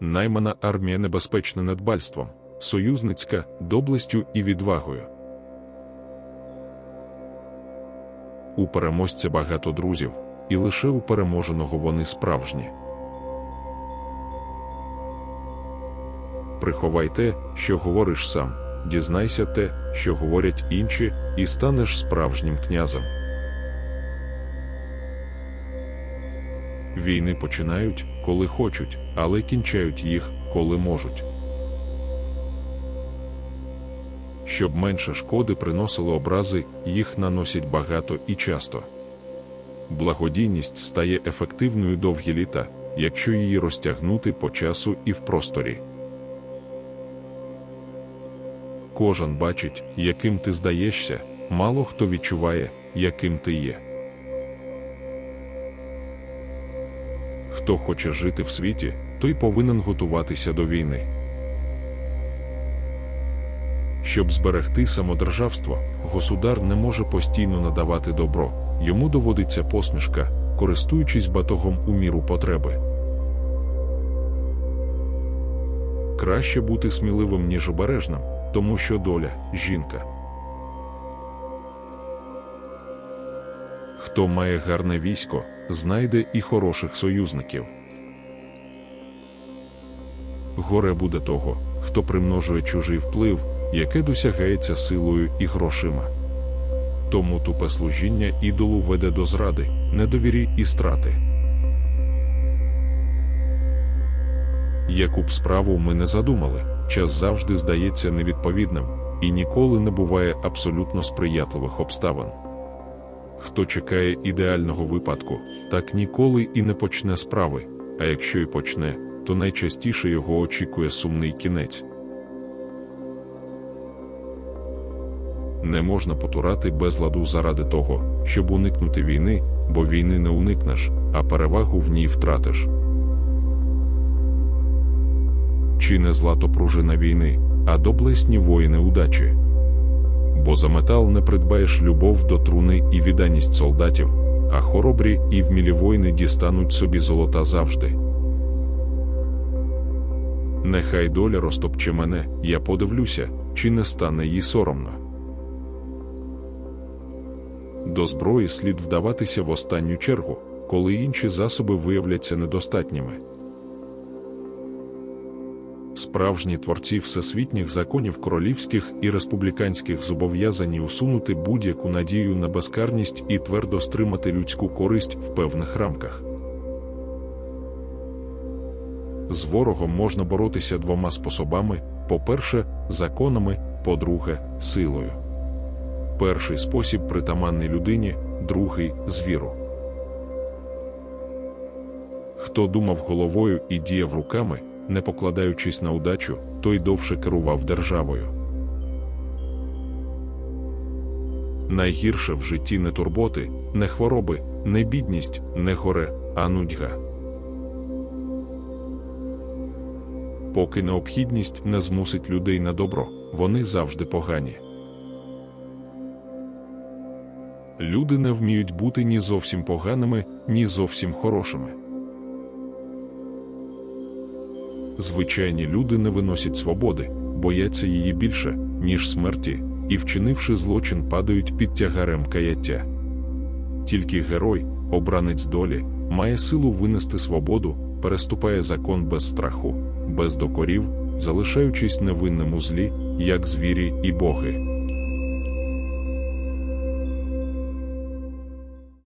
наймана армія небезпечна недбальством, союзницька доблестю і відвагою. У переможця багато друзів, і лише у переможеного вони справжні. Приховай те, що говориш сам, дізнайся те, що говорять інші, і станеш справжнім князем. Війни починають, коли хочуть, але кінчають їх, коли можуть. Щоб менше шкоди приносили образи, їх наносять багато і часто. Благодійність стає ефективною довгі літа, якщо її розтягнути по часу і в просторі. Кожен бачить, яким ти здаєшся, мало хто відчуває, яким ти є. Хто хоче жити в світі, той повинен готуватися до війни. Щоб зберегти самодержавство, государ не може постійно надавати добро, йому доводиться посмішка, користуючись батогом у міру потреби. Краще бути сміливим, ніж обережним, тому що доля жінка. Хто має гарне військо, знайде і хороших союзників. Горе буде того, хто примножує чужий вплив, яке досягається силою і грошима. Тому тупе служіння ідолу веде до зради, недовірі і страти. Яку б справу ми не задумали, час завжди здається невідповідним і ніколи не буває абсолютно сприятливих обставин. Хто чекає ідеального випадку, так ніколи і не почне справи, а якщо й почне, то найчастіше його очікує сумний кінець. Не можна потурати безладу заради того, щоб уникнути війни, бо війни не уникнеш, а перевагу в ній втратиш. Чи не злато пружина війни, а доблесні воїни удачі. Бо за метал не придбаєш любов до труни і відданість солдатів, а хоробрі і вмілі воїни дістануть собі золота завжди. Нехай доля розтопче мене, я подивлюся, чи не стане їй соромно. До зброї слід вдаватися в останню чергу, коли інші засоби виявляться недостатніми. Справжні творці всесвітніх законів королівських і республіканських зобов'язані усунути будь-яку надію на безкарність і твердо стримати людську користь в певних рамках. З ворогом можна боротися двома способами: по-перше, законами, по-друге, силою. Перший спосіб притаманний людині, другий звіру. Хто думав головою і діяв руками, не покладаючись на удачу, той довше керував державою. Найгірше в житті не турботи, не хвороби, не бідність, не горе, а нудьга. Поки необхідність не змусить людей на добро, вони завжди погані. Люди не вміють бути ні зовсім поганими, ні зовсім хорошими. Звичайні люди не виносять свободи, бояться її більше, ніж смерті, і, вчинивши злочин, падають під тягарем каяття. Тільки герой, обранець долі, має силу винести свободу, переступає закон без страху, без докорів, залишаючись невинним у злі, як звірі і боги.